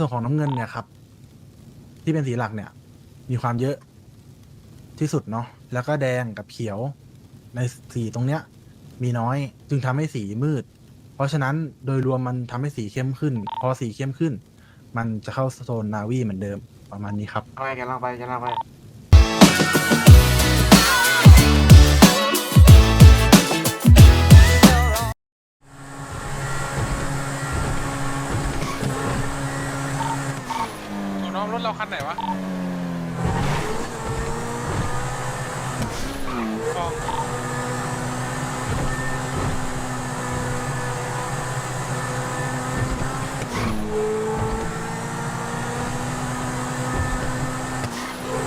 ส่วนของน้ำเงินเนี่ยครับ ที่เป็นสีหลักเนี่ย มีความเยอะที่สุดเนาะแล้วก็แดงกับเขียว ในสีตรงเนี้ย มีน้อยจึงทำให้สีมืด เพราะฉะนั้นโดยรวมมันทำให้สีเข้มขึ้น พอสีเข้มขึ้น มันจะเข้าโซนนาวีเหมือนเดิมประมาณนี้ครับ เอาไปกันล่างไปกันล่างไป น้องรถเราคันไหนวะกอง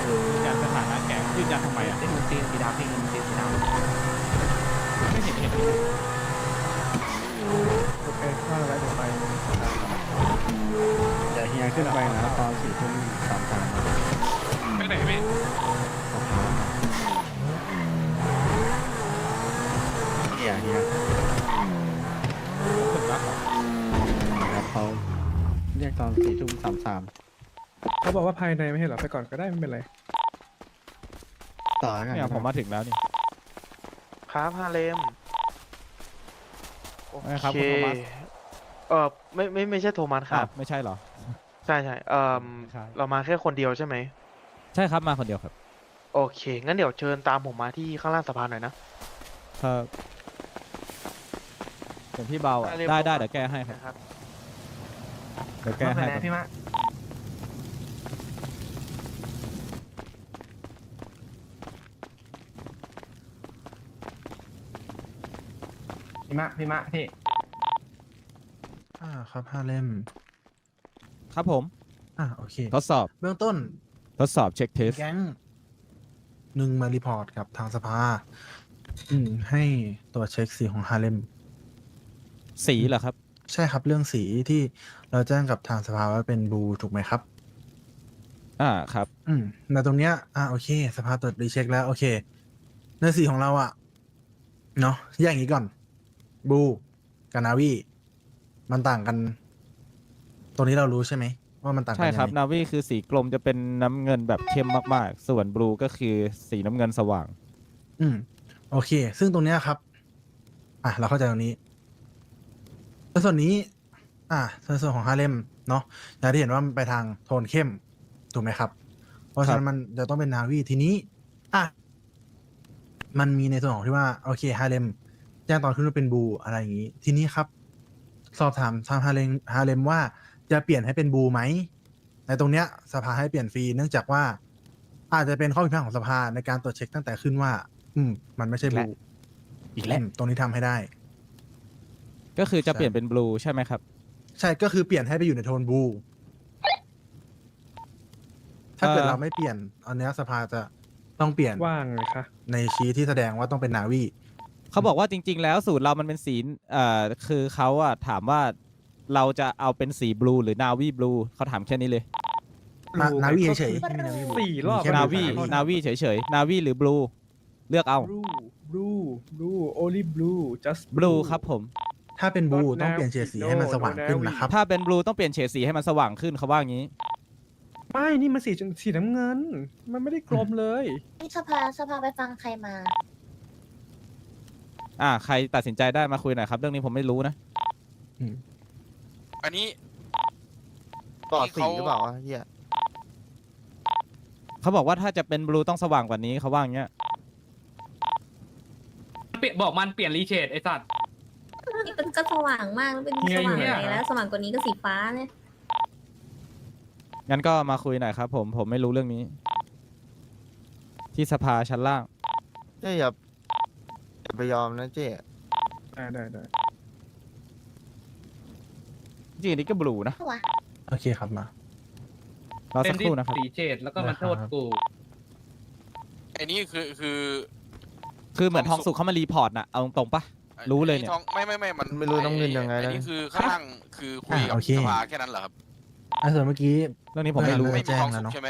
ยืนยันสถานะแก๊งยืนยันทำไมอะเอ้ยมันตีนสีดำพี่มันตีนสีดำไม่เห็นเห็นโอเคว่าอะไรเดี๋ยวไปเดี๋ยวเฮียขึ้นไปนะตอนสี่ทุ่มสามสามไปไหนพี่เฮียเฮียครับเขาเรียกตอนสี่ทุ่มสามสามเขาบอกว่าภายในไม่ใช่เหรอไปก่อนก็ได้ไม่เป็นไรต่อแล้วกันเนี่ยผมมาถึงแล้วนี่ครับฮาเลมโอเค ออไม่ไม่ไม่ใช่โทมัสครับไม่ใช่เหรอ ใช่ใช่เออใช่ เรามาแค่คนเดียวใช่ไหมใช่ครับมาคนเดียวครับโอเค งั้นเดี๋ยวเชิญตามผมมาที่ข้างล่างสะพานหน่อยนะ ครับเป็นพี่เบาอะฮาเลมได้ได้โทมัสเดี๋ยวแก้ให้ครับนะครับเดี๋ยวแก้ให้ครับพี่มะพี่มะพี่มะพี่อ่า ครับห้าเล่ม ครับผม อ่าโอเค ทดสอบ เบื้องต้น ทดสอบเช็คเทส แก๊งหนึ่งมารีพอร์ตกับทางสภาอืมให้ตรวจเช็คสีของฮาเลม สีเหรอครับ ใช่ครับเรื่องสีที่เราแจ้งกับทางสภาว่าเป็นบลูถูกไหมครับ อ่าครับ อืมในตรงเนี้ย อ่าโอเค สภาตรวจรีเช็คแล้วโอเคในสีของเราอะเนาะแยกอย่างนี้ก่อนบลูกับนาวี มันต่างกันตรงนี้เรารู้ใช่ไหมว่ามันต่างกัใช่นยังครับไงนาวีคือสีกลมจะเป็นน้ำเงินแบบเข้มมากๆ ส่วนบลูก็คือสีน้ำเงินสว่าง อืม โอเค ซึ่งตรงเนี้ยครับ อะเราเข้าใจตรงนี้ในส่วนนี้ อะในส่วนของฮาเลมเนาะอย่างที่เห็นว่ามันไปทางโทนเข้มถูกไหมครับ เพราะฉะนั้นมันจะต้องเป็นนาวีทีนี้ อะมันมีในส่วนของที่ว่าโอเคฮาเลมแจ้งตอนขึ้นว่าเป็นบูอะไรอย่างนี้ ทีนี้ครับ สอบถามทางฮาเลมฮาเลมว่าจะเปลี่ยนให้เป็นบูไหม ในตรงเนี้ยสภาให้เปลี่ยนฟรีเนื่องจากว่า อาจจะเป็นข้อผิดพลาดของสภาในการตรวจเช็คตั้งแต่ขึ้นว่า อืม มันไม่ใช่บูอีกแล้ว มตรงนี้ทำให้ได้ ก็คือจะใช่เปลี่ยนเป็นบลูใช่ไหมครับ ใช่ก็คือเปลี่ยนให้ไปอยู่ในโทนบู ถ้าเกิดเอ่อ เราไม่เปลี่ยนอันเนี้ยสภาจะต้องเปลี่ยนว่างเลยคะ ในชี้ที่แสดงว่าต้องเป็นนาวี เขาบอกว่าจริง ๆ แล้วสูตรเรามันเป็นสีเอ่อคือเขาอะถามว่าเราจะเอาเป็นสีบลูหรือนาวีบลูเขาถามแค่นี้เลย นานาวีก็เฉยคือๆไม่มีนาวีสี่รอบมีแค่ นาบูวีกับนาวีเฉยๆ นาวีหรือบลูเลือกเอาบลูบลูบลูโอลิบลู just บลูครับผมถ้าเป็นบู Not ต้องเปลี่ยนเฉดสี now ให้มันสว่าง no ขึ้น now นะครับ ถ้าเป็นบลูต้องเปลี่ยนเฉดสีให้มันสว่างขึ้นเขาว่าอย่างนี้ ไม่นี่มันสีสีน้ำเงิน มันไม่ได้กลมเลย นี่สภาสภาไปฟังใครมา อ่าใครตัดสินใจได้มาคุยหน่อยครับ เรื่องนี้ผมไม่รู้นะ อันนี้ ต่อที่สีเขาหรือเปล่าวะเฮียเขาบอกว่าถ้าจะเป็นบลูต้องสว่างกว่านี้เขาว่าอย่างเงี้ย เปลี่ยนบอกมันเปลี่ยนรีเชดไอสัตว์ นี่มันก็สว่างมากแล้วเป็นเฮีสยอยู่ว่างเนี่ยไหนแล้วสว่างกว่านี้ก็สีฟ้าเนี่ยงั้นก็มาคุยหน่อยครับ ผมผมไม่รู้เรื่องนี้ ที่สภาชั้นล่างเจ๊อย่าอย่า ไปยอมนะเจ๊ได้ได้ได้จริงๆอันนี้ก็บลูนะว่ะโอเคครับมารอเป็สันกคที่รู่นะครับรีเชดแล้วก็มาโทษกูอันนี้คือคือคือเหมือนทองสุกเขามารีพอร์ตน่ะ เอาตรงๆปะ รู้เลยเนี่ยทองไม่ไม่ไม่มันไม่รู้ต้องเงินยังไงอันนะนี้คือข้างล่างคือคุยกับอ่าโอเค สภาแค่นั้นเหรอครับอะส่วนเมื่อกี้ เรื่องนี้ผมไม่รู้เออไม่มีแจ้งทองแล้สุวกเนอะ ใช่ไหม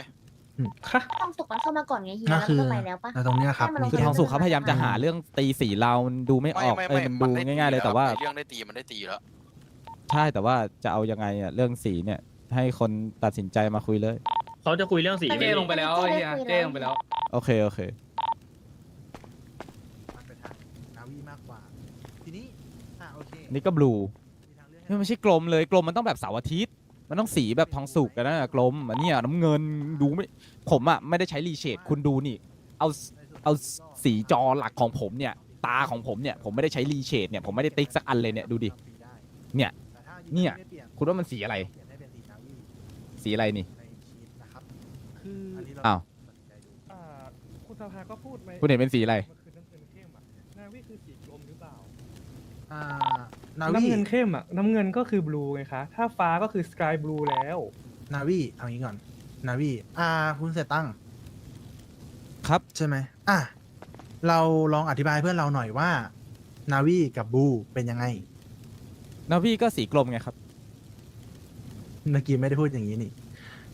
ค่ะต้องสุกมันเข้ามาก่อนไงเฮียก็แล้วคือ ก็ไปแล้วปะในตรงเนี้ยครับให้มันลงมีคือทองสุกเขาพยายามจะหาเรื่องตีสีเรามันดูไม่อไม่อกไม่เอ้ไม่ยมันดูได้ตีง่าย ๆ เลยแต่ว่าไอ้เรื่องได้ตีมันได้ตีแล้ว ใช่แต่ว่าจะเอายังไงอะเรื่องสีเนี่ย ให้คนตัดสินใจมาคุยเลย เขาจะคุยเรื่องสีเจ้ลงไปแล้วไอ้เหี้ยเจ้ลงไปแล้ว โอเค โอเค มันไปทางนาวีมากกว่า ทีนี้อะโอเคนี่ก็บลูมีทางเลือกให้ไม่ใช่กลมเลยกลมมันต้องแบบเสาร์อาทิตย์ มันต้องสีแบบทองสุกกันนะกลมอันเนี้ยน้ำเงินดูไม่ผมอะไม่ได้ใช้รีเชดคุณดูนี่ เอาเอาสีจอหลักของผมเนี่ย ตาของผมเนี่ยผมไม่ได้ใช้รีเชดเนี่ยผมไม่ได้ติ๊กสักอันเลยเนี่ยดูดิ เนี่ยแต่ถ้าเนี่ยไม่ปลี่คุณว่ามันสีอะไรเปลี่ยนให้เป็นสีนาวีสีอะไรนี่ในชีตนะครับคืออันนี้เราอ้าวตัดสินใจดูอ่าคุณสภาก็พูดไหมคุณเห็นเป็นสีอะไร มันคือน้ำเงินเข้มอะนาวีคือสีกลมหรือเปล่า อ่า นาน้ำวีเงินเข้มอะน้ำเงินก็คือบลูไงคะ ถ้าฟ้าก็คือสกายบลูแล้ว นาวีเอางี้ก่อน นาวีอ่า คุณเสร็จตั้ง ครับ ใช่ไหมอะ เราลองอธิบายเพื่อนเราหน่อยว่า นาวีกับบูเป็นยังไง นาวีก็สีกลมไงครับ เมื่อกี้ไม่ได้พูดอย่างนี้นี่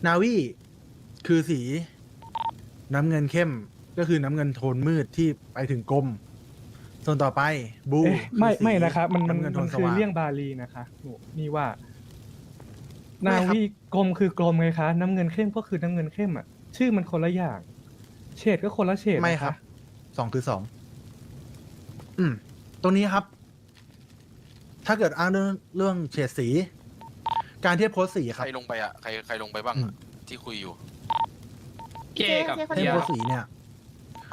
นาวีคือสีน้ำเงินเข้มก็คือน้ำเงินโทนมืดที่ไปถึงกลม ส่วนต่อไปบูเอ๊ะไม่อสีไม่นะครับ มันมันำเงินโทมันนสคือว่างเลี่ยงบาลีนะคะหนูนี่ว่าไม่นาครับวีกลมคือกลมไงคะ น้ำเงินเข้มก็คือน้ำเงินเข้มอะชื่อมันคนละอย่าง เฉดก็คนละเฉดไม่นะะครับสองคือสองอืมตรงนี้ครับ ถ้าเกิดอ้างเรื่องเรื่องเฉดสี การเทียบโค้ดสีคใครัรบลงไปอะใครใครลงไปบ้างอือะมที่คุยอยู่เจ้กับเจ้คนเทียบเดียวโค้ดสีเนี่ย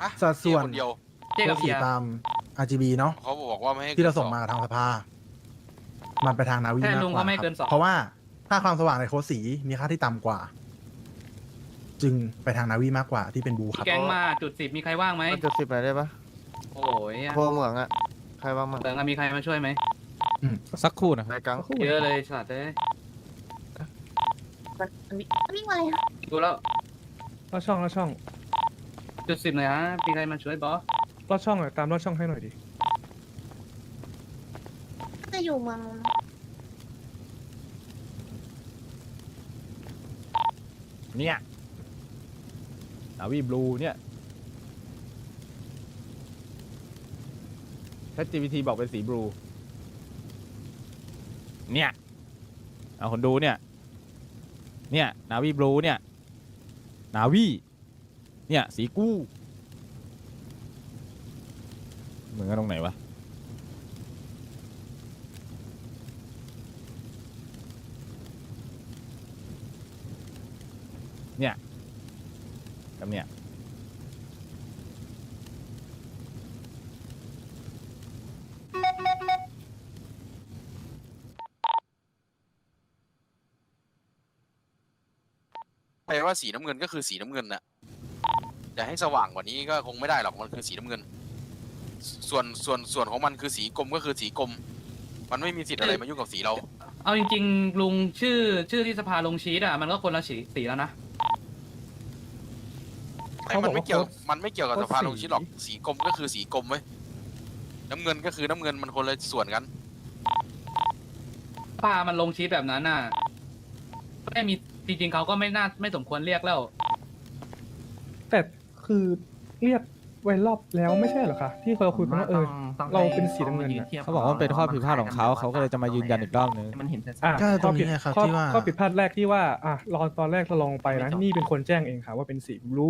อะสัดส่วนเจ๊คนเดียวเจ้โค้กัดบสีเฮีย ตาม RGB เนาะเขาบอกว่าไม่ให้ที่เราส่งกินมาทางสภา มันไปทางนาวีแค่มากลุงกว่าเขาไม่คเกิรับนสอง เพราะว่าค่าความสว่างในโค้ดสีมีค่าที่ต่ำกว่า จึงไปทางนาวีมากกว่าที่เป็นบูครับ แก๊งมาจุดสิบมีใครว่างไหมจุดสิบหน่อยได้ปะโอ้ยอะพวกเหมืองอะใครบ้างมั้งเติงอะมีใครมาช่วยไหมสักครู่นะครับ ในกังเยอะเลยสัตว์เอ้ยวิ่งมาเลยค่ะกูแล้วลอดช่องลอดช่องจุดสิบหน่อยฮะมีใครมาช่วยบอส ลอดช่องอะตามลอดช่องให้หน่อยดิจะอยู่เมืองนู้นเนี่ยนาวีบลูเนี่ย ChatGPT บอกเป็นสีบลู เนี่ย เอาคนดูเนี่ย เนี่ย นาวีบลูเนี่ย นาวี เนี่ย สีกู้ เหมือนกันตรงไหนวะเนี่ยกับเนี่ยแปลว่าสีน้ำเงินก็คือสีน้ำเงินน่ะจะให้สว่างกว่านี้ก็คงไม่ได้หรอกมันคือสีน้ำเงิน ส่วนส่วนส่วนของมันคือสีกลมก็คือสีกลม มันไม่มีสิทธิ์อะไรมายุ่งกับสีเรา เอาจริงๆ ลุงชื่อชื่อที่สภาลงชีตอะมันก็คนละสีสีแล้วนะ แต่มันไม่เกี่ยวมันไม่เกี่ยวกับโค้สดภาลงสี ชิดหรอก สีกลมก็คือสีกลมเว้ย น้ำเงินก็คือน้ำเงินมันคนละส่วนกันสภามันลงชีตแบบนั้นน่ะไม่มีจริงๆเขาก็ไม่น่าไม่สมควรเรียกแล้ว แต่คือเรียก ไว้รอบแล้วไม่ใช่เหรอคะที่เราคุยกันว่าเออเราเป็นสีน้ำเงินน่ะ เขาบอกว่ามันเป็นข้อผิดพลาดของเขาเขาก็เลยจะมายืนยันอีกรอบนึง มันเห็นชัดอะก็ตรงนี้ข้อผิดไงครับข้อที่ว่า ข้อผิดพลาดแรกที่ว่าอะรอตอนแรกเราลองไปนะนี่เป็นคนแจ้งเองค่ะว่าเป็นสีบลู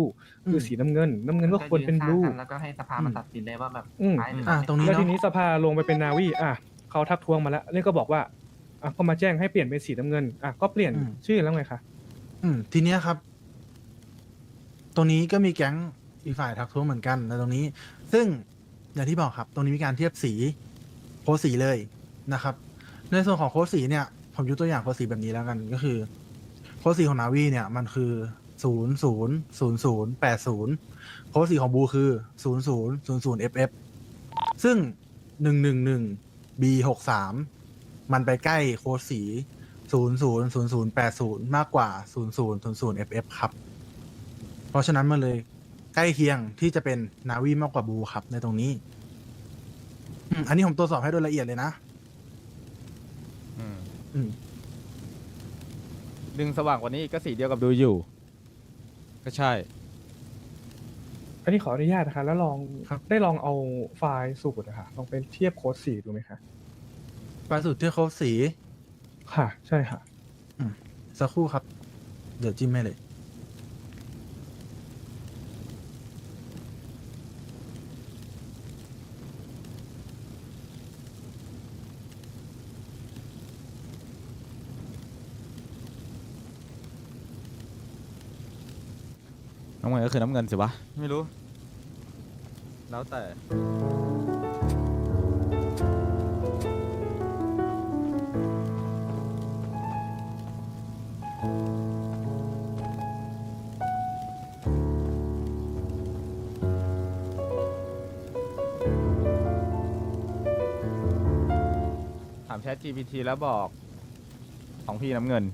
คือสีน้ำเงิน น้ำเงินก็ควรเป็นบลู แล้วก็ให้สภามันตัดสินเลยว่าแบบอืมซ้ายหรืออะไม่ตรงนี้แล้วเนาะทีนี้สภาลงไปเป็นนาวีอะเขาทักท้วงมาแล้วนี่ก็บอกว่าอะก็มาแจ้งให้เปลี่ยนเป็นสีน้ำเงินอะก็เปลี่ยนอืม ชื่อแล้วไงคะ อืมทีเนี้ยครับ ตรงนี้ก็มีแก๊ง อีกฝ่ายทักท้วงเหมือนกันในตรงนี้ ซึ่งอย่างที่บอกครับ ตรงนี้มีการเทียบสีโค้ดสีเลยนะครับ ในส่วนของโค้ดสีเนี่ย ผมยกตัวอย่างโค้ดสีแบบนี้แล้วกันก็คือ โค้ดสีของนาวีเนี่ยมันคือศูนย์ศูนย์ศูนย์ศูนย์แปดศูนย์โค้ดสีของบูคือศูนย์ศูนย์ศูนย์ศูนย์เอฟเอฟซึ่งหนึ่งหนึ่งหนึ่งบีหกสามมันไปใกล้โค้ดสีศูนย์ศูนย์ศูนย์ศูนย์แปดศูนย์มากกว่าศูนย์ศูนย์ศูนย์ศูนย์เอฟเอฟครับ เพราะฉะนั้นมันเลย ใกล้เคียงที่จะเป็นนาวีมากกว่าบูครับในตรงนี้อืมอันนี้ผมตรวจสอบให้โดยละเอียดเลยนะอืมอืม ดึงสว่างกว่านี้ก็สีเดียวกับดูอยู่ ก็ใช่ อันนี้ขออนุญาตนะคะ แล้วลองครับ ได้ลองเอาไฟล์สูตรนะคะลองไปเทียบโค้ดสีดูไหมคะปลายสุดที่โค้ดสี ค่ะ ใช่ค่ะ สักครู่ครับ เดี๋ยวจิ้มให้เลยำเงินก็คือน้ำเงินสิวะ ไม่รู้ แล้วแต่ ถาม Chat GPT แล้วบอก ของพี่น้ำเงิน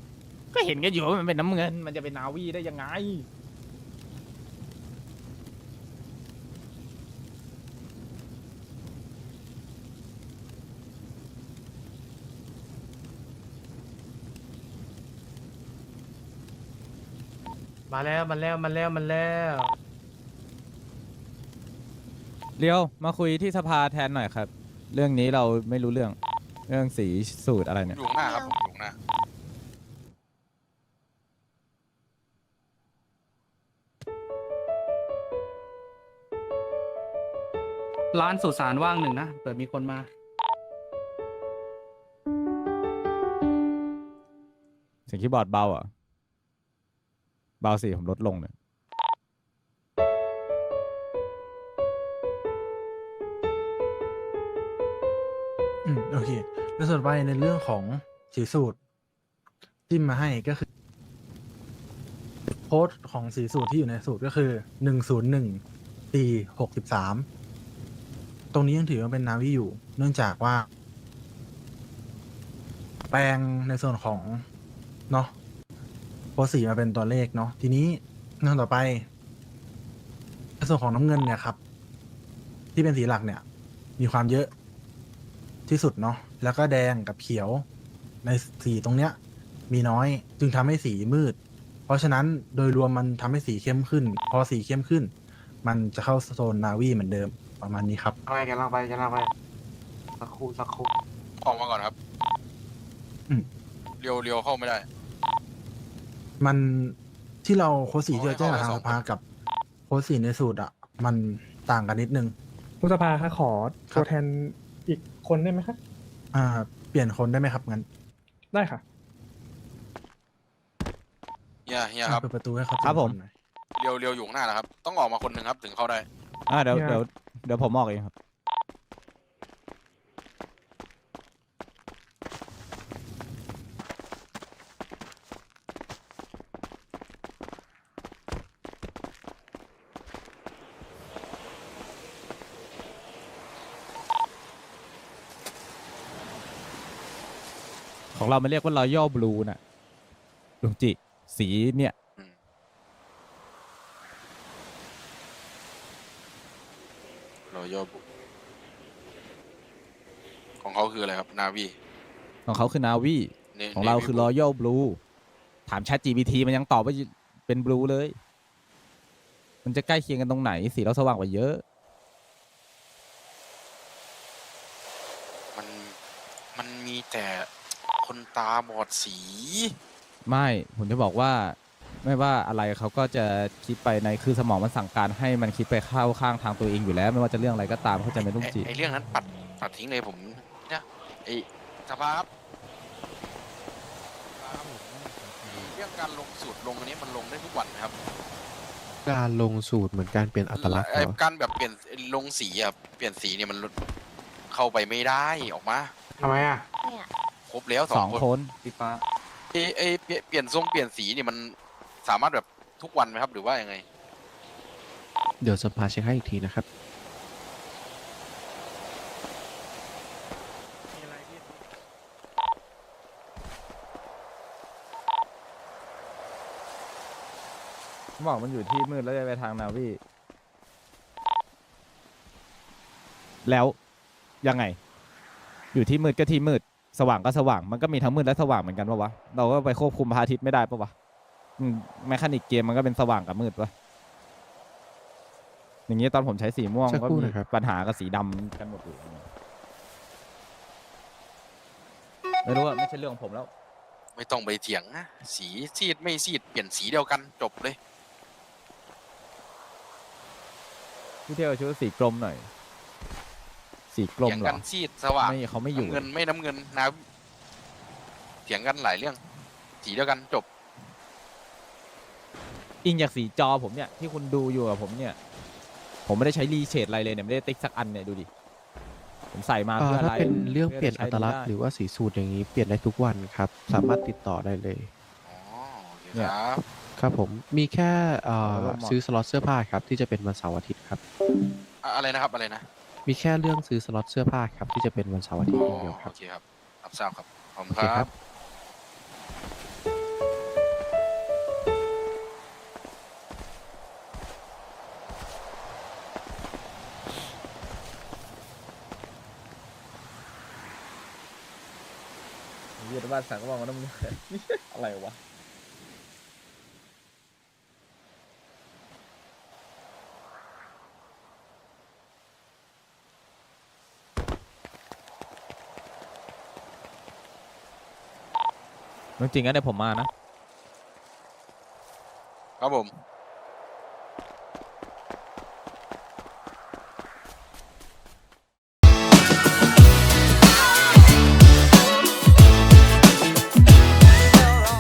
ก็เห็นกันอยู่ว่ามันเป็นน้ำเงิน มันจะเป็นนาวีได้ยังไง มาแล้วมาแล้วมาแล้วมาแล้วเรียวมาคุยที่สภาแทนหน่อยครับ เรื่องนี้เราไม่รู้เรื่องเรื่องสีสูตรอะไรเนี่ย อยู่ข้างหน้าครับผมอยู่ข้างหน้าร้านสุสานว่างหนึ่งนะเปิดมีคนมา เสียงคีย์บอร์ดเบาเหรอะเบาสิผมลดลงเนี่ยอืมโอเคแล้วส่วนไปในเรื่องของสีสูตรจิ้มมาให้ก็คือโค้ดของสีสูตรที่อยู่ในสูตรก็คือหนึ่งศูนย์หนึ่งตีหกสิบสามตรงนี้ยังถือว่าเป็นนาวิอยู่ เนื่องจากว่า แปลงในส่วนของเนาะ โค้ดสีมาเป็นตัวเลขเนาะทีนี้เรื่องต่อไปในส่วนของน้ำเงินเนี่ยครับ ที่เป็นสีหลักเนี่ย มีความเยอะที่สุดเนาะแล้วก็แดงกับเขียว ในสีตรงเนี้ย มีน้อยจึงทำให้สีมืด เพราะฉะนั้นโดยรวมมันทำให้สีเข้มขึ้น พอสีเข้มขึ้น มันจะเข้าโซนนาวีเหมือนเดิมประมาณนี้ครับ ไปกันลังไปกันลังไปสักครู่สักครู่ออกมาก่อนครับอืม เรียวเรียวเข้าไม่ได้ มันที่เราโค้ดสีที่เราแจ้งกับเอาทางไว้สภากับโค้ดสีในสูตรอะ มันต่างกันนิดนึง คุณสภาคะขอครัตับวแทนอีกคนได้ไหมคะ อ่า เปลี่ยนคนได้ไหมครับงั้นได้ค่ะ เฮียเฮียครับ เปิดประตูให้เขาครับผมหน่อยเรียวเรียวอยู่ข้างหน้านะครับ ต้องออกมาคนหนึ่งครับ ถึงเข้าได้ อ่าเดี๋ยวเนี่ยเดี๋ยวเดี๋ยวผมออกเองครับ ของเรามันเรียกว่า Royal Blue น่ะลุงจิ สีเนี่ย รอยบุของเขาคืออะไรครับ นาวีของเขาคือ Navi ของเราคือ Royal Blue ถาม Chat GPT มันยังตอบว่าเป็น Blue เลย มันจะใกล้เคียงกันตรงไหน สีเราสว่างกว่าเยอะ มัน มันมีแต่ คนตาบอดสี ไม่ผมจะบอกว่า ไม่ว่าอะไรเขาก็จะคิดไปในคือสมองมันสั่งการให้มันคิดไปเข้าข้างทางตัวเองอยู่แล้ว ไม่ว่าจะเรื่องอะไรก็ตามเข้าใจไหมลุงจิไอไอเรื่องนั้นปัดปัดทิ้งเลยผมเนี่ยไอสภาครับเรื่องการลงสูตรลงอันนี้มันลงได้ทุกวันนะครับ การลงสูตรเหมือนการเปลี่ยนอัตลักษณ์ไอ้เหรอการแบบเปลี่ยนลงสีอะเปลี่ยนสีเนี่ยมันลดเข้าไปไม่ได้ออกมาทำไมอะเนี่ย ครบแล้วสสอองงคนคนสีฟ้าไอไอเปลี่ยนเปลี่ยนทรงเปลี่ยนสีเนี่ยมันสามารถแบบทุกวันไหมครับ หรือว่ายังไง เดี๋ยวสภาเช็คให้อีกทีนะครับ บอกมันอยู่ที่มืดแล้วจะไปทางนาวีแล้วยังไง อยู่ที่มืดก็ที่มืด สว่างก็สว่างมันก็มีทั้งมืดและสว่างเหมือนกันปะวะเราก็ไปควบคุมพระอาทิตย์ไม่ได้ปะวะอืมแมคานิกเกมมันก็เป็นสว่างกับมืดปะอย่างนี้ตอนผมใช้สีม่วงสักก็ครู่มีนะครับ ปัญหากับสีดำกันหมดอยู่ไม่รู้ว่าไม่ใช่เรื่องของผมแล้ว ไม่ต้องไปเถียงนะสีซีดไม่ซีดเปลี่ยนสีเดียวกันจบเลย พี่เที่ยวช่วยสีกลมหน่อย สีกลมเถียงเหรกัอนซีดสว่างไม่เขาไม่อยู่ น้ำเงินไม่น้ำเงินนะเถียงกันหลายเรื่อง สีเดียวกันจบ อิงจากสีจอผมเนี่ยที่คุณดูอยู่กับผมเนี่ย ผมไม่ได้ใช้รีเชดอะไรเลยเนี่ยไม่ได้ติ๊กสักอันเนี่ยดูดิผมใส่มาเอ่อเพื่ออะไรถ้าเป็นเรื่องพื่เปลี่ยนจะอัใช้ตลักษณ์ได้หรือว่าสีสูตรอย่างนี้เปลี่ยนได้ทุกวันครับ สามารถติดต่อได้เลย อ๋อโอเคเนี่ยครับ ครับผมมีแค่เอ่อเอาละหมดซื้อสล็อตเสื้อผ้าครับ ที่จะเป็นวันเสาร์อาทิตย์ครับ อะอะไรนะครับอะไรนะ มีแค่เรื่องซื้อสล็อตเสื้อผ้าครับ ที่จะเป็นวันเสาร์อาทิตย์อย่างเดียวคโอรับเคครับรับทราบครับขอบคุณโอเคคครัรับบยืดบ้านสั่งก็บอกว่าน้ำเงิน อะไรวะ จริงๆงั้นเดี๋ยวผมมานะ ครับผม